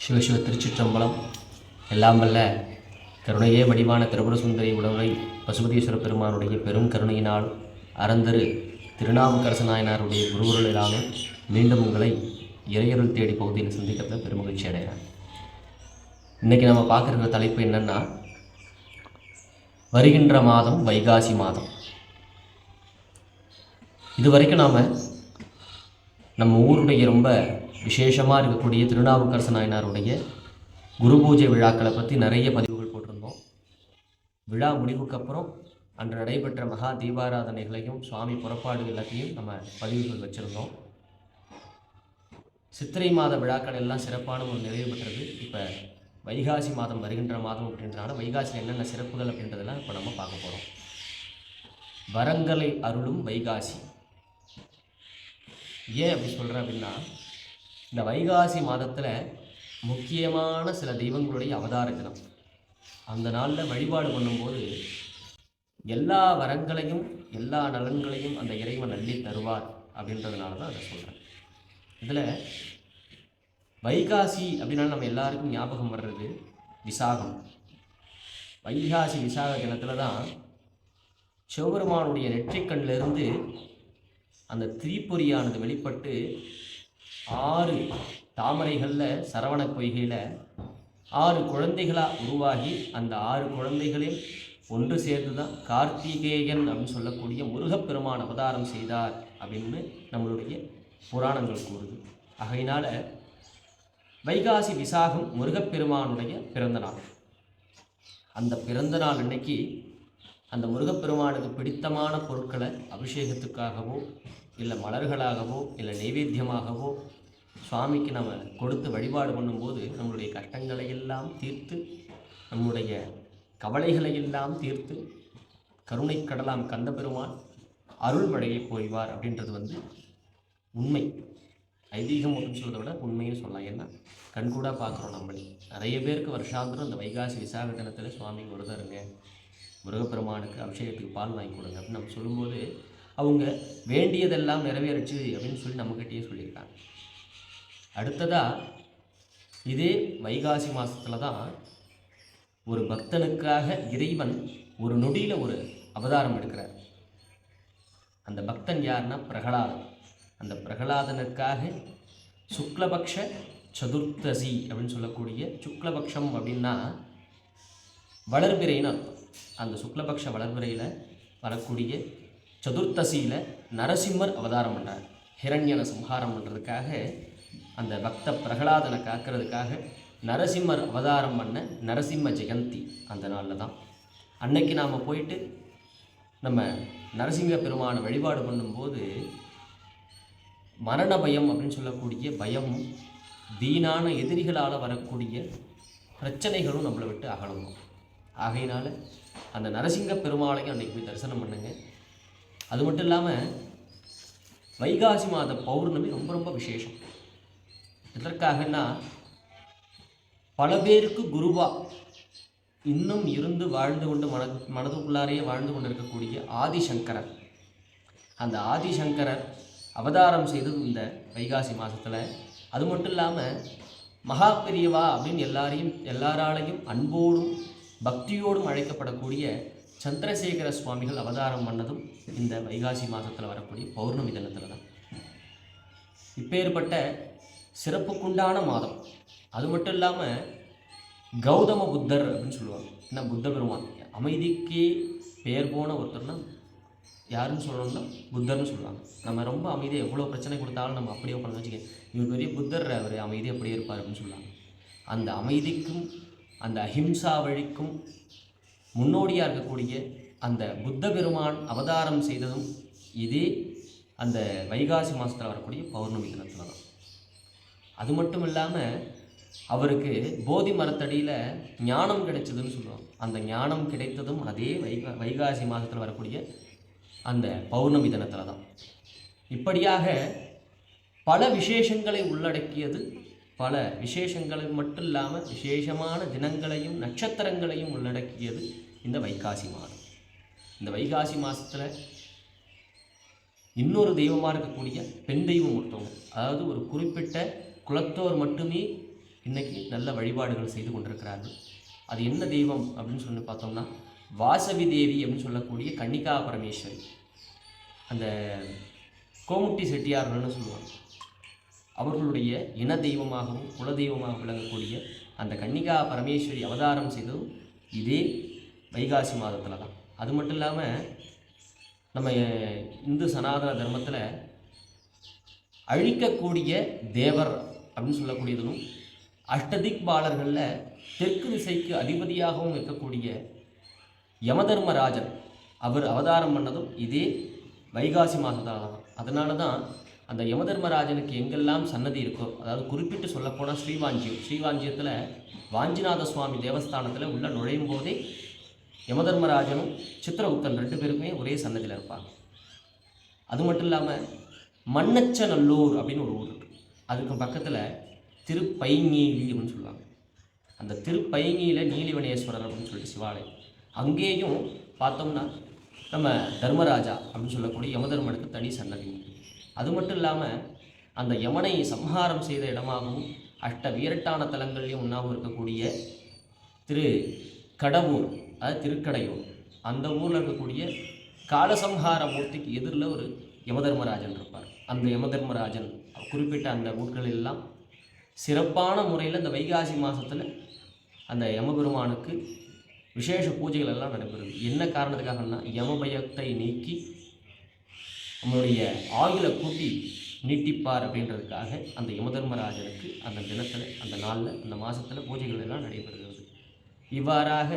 சிவசிவ திருச்சிற்றம்பலம். எல்லாம் வல்ல கருணையே வடிவான திரிபுர சுந்தரி உடலை பசுபதீஸ்வர பெருமானுடைய பெரும் கருணையினால் அறந்தரு திருநாவுக்கரசு நாயனாருடைய குருவுருளான மீண்டும் உங்களை இறையருள் தேடி பகுதியில் சந்திக்கிறத பெருமகிழ்ச்சி அடைகிறேன். இன்றைக்கி நம்ம பார்க்குற தலைப்பு என்னென்னா வருகின்ற மாதம் வைகாசி மாதம். இது வரைக்கும் நாம் நம்ம ஊருடைய ரொம்ப விசேஷமாக இருக்கக்கூடிய திருநாவுக்கரசு நாயனாருடைய குரு பூஜை விழாக்களை பற்றி நிறைய பதிவுகள் போட்டிருந்தோம். விழா முடிவுக்கு அப்புறம் அன்று நடைபெற்ற மகா தீபாராதனைகளையும் சுவாமி புறப்பாடு எல்லாத்தையும் நம்ம பதிவுகள் வச்சுருந்தோம். சித்திரை மாத விழாக்கள் எல்லாம் சிறப்பான ஒரு நிறைவு பெற்றது. இப்போ வைகாசி மாதம் வருகின்ற மாதம் அப்படின்றனால வைகாசியில் என்னென்ன சிறப்புகள் அப்படின்றதெல்லாம் இப்போ நம்ம பார்க்க போகிறோம் வரங்களை அருளும் வைகாசி. ஏன் அப்படி சொல்கிறேன் அப்படின்னா இந்த வைகாசி மாதத்தில் முக்கியமான சில தெய்வங்களுடைய அவதார தினம் அந்த நாளில் வழிபாடு பண்ணும்போது எல்லா வரங்களையும் எல்லா நலன்களையும் அந்த இறைவன் அள்ளி தருவார் அப்படின்றதுனால தான் அதை சொல்கிறேன் இதில் வைகாசி அப்படின்னா நம்ம எல்லாருக்கும் ஞாபகம் வர்றது விசாகம். வைகாசி விசாக தினத்தில் தான் சிவபெருமானுடைய நெற்றிக்கண்ணிலிருந்து அந்த தீப்பொறியானது வெளிப்பட்டு ஆறு தாமரைகளில் சரவண பொய்கையில் ஆறு குழந்தைகளாக உருவாகி அந்த ஆறு குழந்தைகளில் ஒன்று சேர்ந்து தான் கார்த்திகேயன் அப்படின்னு சொல்லக்கூடிய முருகப்பெருமான் அவதாரம் செய்தார் அப்படின்னு நம்மளுடைய புராணங்கள் கூறுது. ஆகையினால வைகாசி விசாகம் முருகப்பெருமானுடைய பிறந்த நாள். அந்த பிறந்த நாள் அன்னைக்கு அந்த முருகப்பெருமானுக்கு பிடித்தமான பொருட்களை அபிஷேகத்துக்காகவோ இல்லை மலர்களாகவோ இல்லை நைவேத்தியமாகவோ சுவாமிக்கு நம்ம கொடுத்து வழிபாடு பண்ணும்போது நம்மளுடைய கஷ்டங்களை எல்லாம் தீர்த்து நம்முடைய கவலைகளை எல்லாம் தீர்த்து கருணை கடலாம் கந்த பெருமான் அருள்மழையை பொய்வார் அப்படின்றது வந்து உண்மை. ஐதீகம் அப்படின்னு சொல்கிறத விட உண்மைன்னு சொல்லலாம். ஏன்னா கண்கூடாக பார்க்குறோம் நம்மளே. நிறைய பேருக்கு வருஷாந்திரம் இந்த வைகாசி விசாக தினத்தில் சுவாமி விரதருங்க முருகப்பெருமானுக்கு அபிஷேகத்துக்கு பால் வாங்கி கொடுங்க அப்படின்னு நம்ம சொல்லும்போது அவங்க வேண்டியதெல்லாம் நிறைவேறுச்சு அப்படின்னு சொல்லி நம்மக்கிட்டேயே சொல்லியிருக்காங்க. அடுத்ததாக இதே வைகாசி மாதத்தில் தான் ஒரு பக்தனுக்காக இறைவன் ஒரு நொடியில் ஒரு அவதாரம் எடுக்கிறார். அந்த பக்தன் யாருன்னா பிரகலாதன். அந்த பிரகலாதனுக்காக சுக்லபக்ஷ சதுர்த்தசி அப்படின்னு சொல்லக்கூடிய சுக்லபக்ஷம் அப்படின்னா வளர்பிறைன்னு அர்த்தம். அந்த சுக்லபக்ஷ வளர்பிறையில் வரக்கூடிய சதுர்த்தசியில் நரசிம்மர் அவதாரம் பண்ணார் ஹிரண்யனை சம்ஹாரம் பண்ணுறதுக்காக அந்த பக்த பிரகலாதனை காக்கிறதுக்காக நரசிம்மர் அவதாரம் பண்ண நரசிம்ம ஜெயந்தி அந்த நாளில் தான். அன்னைக்கு நாம் போயிட்டு நம்ம நரசிங்க பெருமானை வழிபாடு பண்ணும்போது மரண பயம் அப்படின்னு சொல்லக்கூடிய பயமும் வீணான எதிரிகளால் வரக்கூடிய பிரச்சனைகளும் நம்மளை விட்டு அகலணும் ஆகையினால அந்த நரசிங்க பெருமாளையும் அன்னைக்கு போய் தரிசனம் பண்ணுங்க. அது மட்டும் இல்லாமல் வைகாசி மாத பௌர்ணமி ரொம்ப ரொம்ப விசேஷம். எதற்காகன்னா பல பேருக்கு குருவா. இன்னும் இருந்து வாழ்ந்து கொண்டு மன மனதுக்குள்ளாரையே வாழ்ந்து கொண்டிருக்கக்கூடிய ஆதிசங்கரர். அந்த ஆதிசங்கரர் அவதாரம் செய்தது இந்த வைகாசி மாதத்தில் அது மட்டும் இல்லாமல் மகா பெரியவா அப்படின்னு எல்லாரையும் எல்லாராலையும் அன்போடும் பக்தியோடும் அழைக்கப்படக்கூடிய சந்திரசேகர சுவாமிகள் அவதாரம் பண்ணதும் இந்த வைகாசி மாதத்தில் வரக்கூடிய பௌர்ணமி தினத்தில் தான். இப்பேற்பட்ட சிறப்புக்குண்டான மாதம். அது மட்டும் இல்லாமல் கௌதம புத்தர் அப்படின்னு சொல்லுவாங்க. என்ன? புத்த பெருமான். அமைதிக்கே பெயர் போன ஒருத்தர்னா யாருன்னு சொல்லணும்னா புத்தர்னு சொல்லுவாங்க. நம்ம ரொம்ப அமைதியாக எவ்வளோ பிரச்சனை கொடுத்தாலும் நம்ம அப்படியே உட்காந்து வச்சுக்க இவர் பெரிய புத்தர் அவர் அமைதி அப்படியே இருப்பார் அப்படின்னு சொல்லுவாங்க. அந்த அமைதிக்கும் அந்த அஹிம்சா வழிக்கும் முன்னோடியாக இருக்கக்கூடிய அந்த புத்த பெருமான் அவதாரம் செய்ததும் இதே அந்த வைகாசி மாதத்தில் வரக்கூடிய பௌர்ணமி தினத்தில் தான் அது மட்டும் இல்லாமல் அவருக்கு போதி மரத்தடியில் ஞானம் கிடைச்சதுன்னு சொல்லுவாங்க அந்த ஞானம் கிடைத்ததும் அதே வைகா வைகாசி மாதத்தில் வரக்கூடிய அந்த பௌர்ணமி தினத்தில் தான் இப்படியாக பல விசேஷங்களை உள்ளடக்கியது பல விசேஷங்களை மட்டும் இல்லாமல் விசேஷமான தினங்களையும் நட்சத்திரங்களையும் உள்ளடக்கியது இந்த வைகாசி மாதம். இந்த வைகாசி மாதத்தில் இன்னொரு தெய்வமாக இருக்கக்கூடிய பெண் தெய்வம் ஒருத்தவங்க அதாவது ஒரு குறிப்பிட்ட குலத்தோர் மட்டுமே இன்றைக்கி நல்ல வழிபாடுகள் செய்து கொண்டிருக்கிறார்கள். அது என்ன தெய்வம் அப்படின்னு சொல்லி பார்த்தோம்னா வாசவி தேவி அப்படின்னு சொல்லக்கூடிய கன்னிகா பரமேஸ்வரி அந்த கோமுட்டி செட்டியார்கள்னு சொல்லுவாங்க. அவர்களுடைய இன தெய்வமாகவும் குல தெய்வமாக விளங்கக்கூடிய அந்த கன்னிகா பரமேஸ்வரி அவதாரம் செய்ததும் இதே வைகாசி மாதத்தில் தான். அது மட்டும் இல்லாமல் நம்ம இந்து சனாதன தர்மத்தில் அழிக்கக்கூடிய தேவர் அப்படின்னு சொல்லக்கூடியதும் அஷ்டதிக் பாலர்களில் தெற்கு திசைக்கு அதிபதியாகவும் இருக்கக்கூடிய யமதர்மராஜன் அவர் அவதாரம் பண்ணதும் இதே வைகாசி மாதத்தால் தான் அதனால தான் அந்த யமதர்மராஜனுக்கு எங்கெல்லாம் சன்னதி இருக்கோ அதாவது குறிப்பிட்டு சொல்லப்போனால் ஸ்ரீவாஞ்சியம் ஸ்ரீவாஞ்சியத்தில் வாஞ்சிநாத சுவாமி தேவஸ்தானத்தில் உள்ள நுழையும் போதே யமதர்மராஜனும் சித்திரகுப்தன் ரெண்டு பேருமே ஒரே சன்னதியில் இருப்பாங்க. அது மட்டும் இல்லாமல் மண்ணச்சநல்லூர் அப்படின்னு ஒரு ஊர் இருக்கு. அதுக்கு பக்கத்தில் திருப்பைங்கீலி அப்படின்னு சொல்லுவாங்க. அந்த திருப்பைங்கியில் நீலிவனேஸ்வரர் அப்படின்னு சொல்லிட்டு சிவாலயம். அங்கேயும் பார்த்தோம்னா நம்ம தர்மராஜா அப்படின்னு சொல்லக்கூடிய யமதர்மனுக்கு தனி சன்னதி அது மட்டும் இல்லாமல் அந்த யமனை சம்ஹாரம் செய்த இடமாகவும் அஷ்ட வீரட்டான தலங்கள்லையும் ஒன்றாகவும் இருக்கக்கூடிய திரு கடவுர் அதாவது திருக்கடையூர் அந்த ஊரில் இருக்கக்கூடிய காலசம்ஹார மூர்த்திக்கு எதிரில் ஒரு யமதர்மராஜன் இருப்பார். அந்த யமதர்மராஜன் குறிப்பிட்ட அந்த ஊர்கள் எல்லாம் சிறப்பான முறையில் இந்த வைகாசி மாதத்தில் அந்த யமபெருமானுக்கு விசேஷ பூஜைகள் எல்லாம் நடைபெறுது. என்ன காரணத்துக்காகன்னா யமபயத்தை நீக்கி நம்மளுடைய ஆயுளை கூட்டி நீட்டிப்பார் அப்படின்றதுக்காக அந்த யமதர்மராஜனுக்கு அந்த தினத்தில் அந்த நாளில் அந்த மாதத்தில் பூஜைகள் எல்லாம் நடைபெறுகிறது. இவ்வாறாக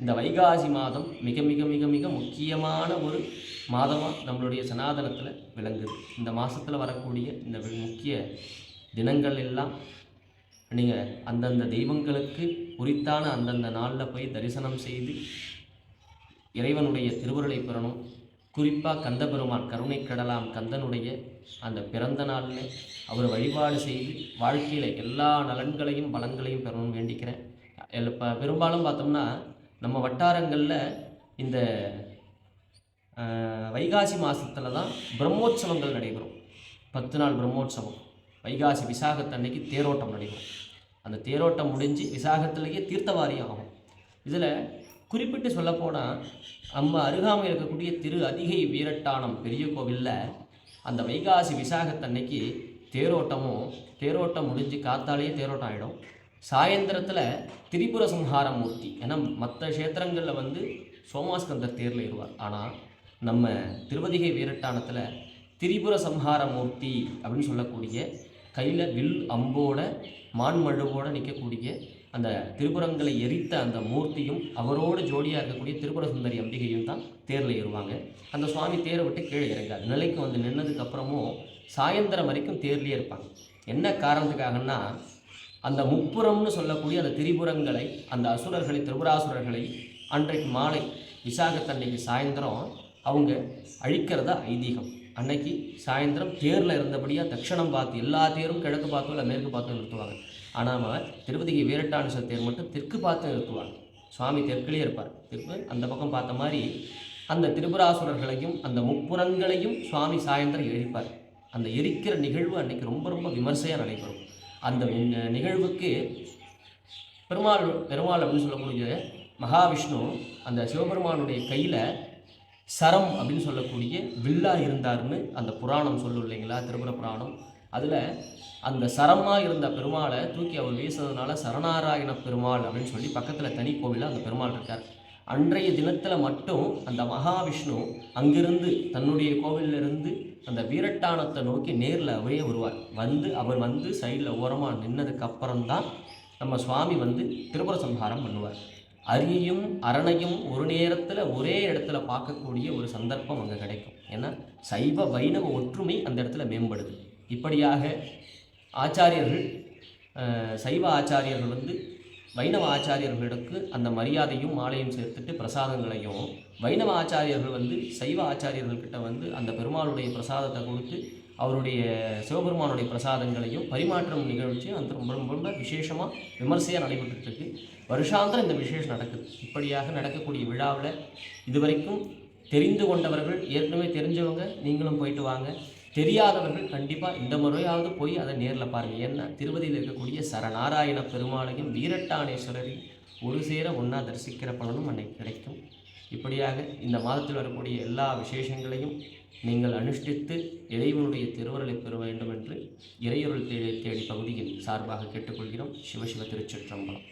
இந்த வைகாசி மாதம் மிக மிக மிக மிக முக்கியமான ஒரு மாதமாக நம்மளுடைய சனாதனத்தில் விளங்குது. இந்த மாதத்தில் வரக்கூடிய இந்த முக்கிய தினங்கள் எல்லாம் நீங்கள் அந்தந்த தெய்வங்களுக்கு உரித்தான அந்தந்த நாளில் போய் தரிசனம் செய்து இறைவனுடைய திருவுருளை பெறணும். குறிப்பாக கந்தபெருமான் கருணை கடலாம் கந்தனுடைய அந்த பிறந்த நாளில் அவர் வழிபாடு செய்து வாழ்க்கையில் எல்லா நலன்களையும் பலன்களையும் பெறணும்னு வேண்டிக்கிறேன். இப்போ பெரும்பாலும் பார்த்தோம்னா நம்ம வட்டாரங்களில் இந்த வைகாசி மாதத்தில் தான் பிரம்மோற்சவங்கள் நடைபெறும். பத்து நாள் பிரம்மோற்சவம். வைகாசி விசாகத்தன்னைக்கு தேரோட்டம் நடைபெறும். அந்த தேரோட்டம் முடிஞ்சு விசாகத்திலேயே தீர்த்தவாரியம் ஆகும். இதில் குறிப்பிட்டு சொல்லப்போனால் நம்ம அருகாமையில் இருக்கக்கூடிய திரு அதிகை வீரட்டானம் பெரிய கோவிலில் அந்த வைகாசி விசாகத்தன்னைக்கு தேரோட்டமும் தேரோட்டம் முடிஞ்சு காத்தாலேயே தேரோட்டம் ஆகிடும் சாயந்தரத்தில் திரிபுர சம்ஹார மூர்த்தி ஏன்னா மற்ற க்ஷேத்திரங்களில் வந்து சோமாஸ்கந்தர் தேரில் இருவார் ஆனால் நம்ம திருவதிகை வீரட்டானத்தில் திரிபுர சம்ஹார மூர்த்தி அப்படின்னு சொல்லக்கூடிய கையில் வில் அம்போட மான்மழுவோடு நிற்கக்கூடிய அந்த திருப்புறங்களை எரித்த அந்த மூர்த்தியும் அவரோடு ஜோடியாக இருக்கக்கூடிய திருப்புர சுந்தரி அம்பிகையும் தான் தேரில் ஏறுவாங்க. அந்த சுவாமி தேரை விட்டு கீழே இறங்காது. நிலைக்கு வந்து நின்னதுக்கப்புறமும் சாயந்தரம் வரைக்கும் தேர்லேயே இருப்பாங்க. என்ன காரணத்துக்காகன்னா அந்த முப்புறம்னு சொல்லக்கூடிய அந்த திரிபுரங்களை அந்த அசுரர்களை திரிபுராசுரர்களை அன்றைக்கு மாலை விசாகத்தன்னைக்கு சாயந்தரம் அவங்க அழிக்கிறதா ஐதீகம். அன்னைக்கு சாயந்தரம் தேரில் இருந்தபடியாக தட்சணம் பார்த்து எல்லா தேரும் கிழக்கு பார்த்தோ இல்லை மேற்கு பார்த்தோ நிறுத்துவாங்க. ஆனால் நம்ம திருப்பதிக்கு வீரட்டானுச தேர் மட்டும் தெற்கு பார்த்து நிறுத்துவாங்க. சுவாமி தெற்குலேயே இருப்பார். தெற்கு அந்த பக்கம் பார்த்த மாதிரி அந்த திரிபுராசுரர்களையும் அந்த முப்புறங்களையும் சுவாமி சாயந்தரம் எரிப்பார். அந்த எரிக்கிற நிகழ்வு அன்னைக்கு ரொம்ப ரொம்ப விமர்சையாக நடைபெறும். அந்த நிகழ்வுக்கு பெருமாள் பெருமாள் அப்படின்னு சொல்லக்கூடிய மகாவிஷ்ணு அந்த சிவபெருமானுடைய கையில் சரம் அப்படின்னு சொல்லக்கூடிய வில்லா இருந்தாருன்னு அந்த புராணம் சொல்லும் இல்லைங்களா? திருபுர புராணம். அதில் அந்த சரமாக இருந்த பெருமாளை தூக்கி அவர் வீசுறதுனால சரணாராயண பெருமாள் அப்படின்னு சொல்லி பக்கத்தில் தனி கோவிலில் அந்த பெருமாள் இருக்கார். அன்றைய தினத்தில் மட்டும் அந்த மகாவிஷ்ணு அங்கிருந்து தன்னுடைய கோவிலிருந்து அந்த வீரட்டானத்தை நோக்கி நேரில் அவரே வருவார். வந்து அவர் வந்து சைடில் ஓரமாக நின்னதுக்கப்புறம்தான் நம்ம சுவாமி வந்து திருபுர சம்ஹாரம் பண்ணுவார். அரியையும் அரணையும் ஒரு நேரத்தில் ஒரே இடத்துல பார்க்கக்கூடிய ஒரு சந்தர்ப்பம் அங்கே கிடைக்கும். ஏன்னா சைவ வைணவ ஒற்றுமை அந்த இடத்துல மேம்படுது. இப்படியாக ஆச்சாரியர்கள் சைவ ஆச்சாரியர்கள் வந்து வைணவ ஆச்சாரியர்களுக்கு அந்த மரியாதையும் மாலையும் சேர்த்துட்டு பிரசாதங்களையும் வைணவ ஆச்சாரியர்கள் வந்து சைவ ஆச்சாரியர்கள்கிட்ட வந்து அந்த பெருமாளுடைய பிரசாதத்தை கொடுத்து அவருடைய சிவபெருமானுடைய பிரசாதங்களையும் பரிமாற்றம் நிகழ்ச்சியும் அந்த ரொம்ப ரொம்ப ரொம்ப விசேஷமாக விமர்சையாக நடைபெற்றுட்டு வருஷாந்திரம் இந்த விசேஷம் நடக்குது. இப்படியாக நடக்கக்கூடிய விழாவில் இதுவரைக்கும் தெரிந்து கொண்டவர்கள் ஏற்கனவே தெரிஞ்சவங்க நீங்களும் போயிட்டு வாங்க. தெரியாதவர்கள் கண்டிப்பாக இந்த முறையாவது போய் அதை நேரில் பாருங்கள் ஏன்னா திருவதியில் இருக்கக்கூடிய சரநாராயண பெருமாளையும் வீரட்டானேஸ்வரரையும் ஒரு சேர ஒன்றா தரிசிக்கிற பலனும் அன்னைக்கு கிடைக்கும். இப்படியாக இந்த மாதத்தில் வரக்கூடிய எல்லா விசேஷங்களையும் நீங்கள் அனுஷ்டித்து இறைவனுடைய திருவருளை பெற வேண்டும் என்று இறையொருள் தேடி தேடி பகுதியின் சார்பாக கேட்டுக்கொள்கிறோம். சிவசிவ திருச்சிற்றம்பலம்.